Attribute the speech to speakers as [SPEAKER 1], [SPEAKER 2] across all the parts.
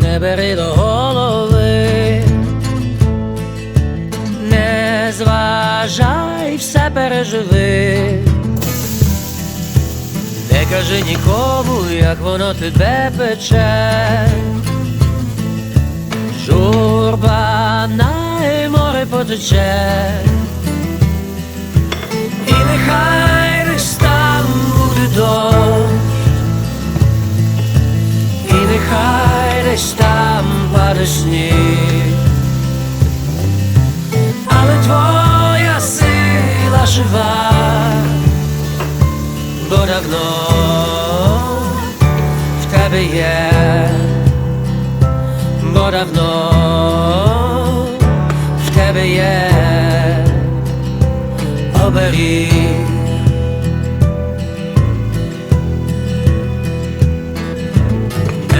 [SPEAKER 1] не бери до голови, не зважай, все переживи. Не кажи нікому, як воно тебе пече. Журба на море потече. Czekaj, gdzieś tam pada śnieg Ale twoja syla żywa Bo dawno w tebie jest. Bo dawno w tebie jest. Obelik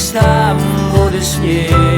[SPEAKER 1] Σαν μου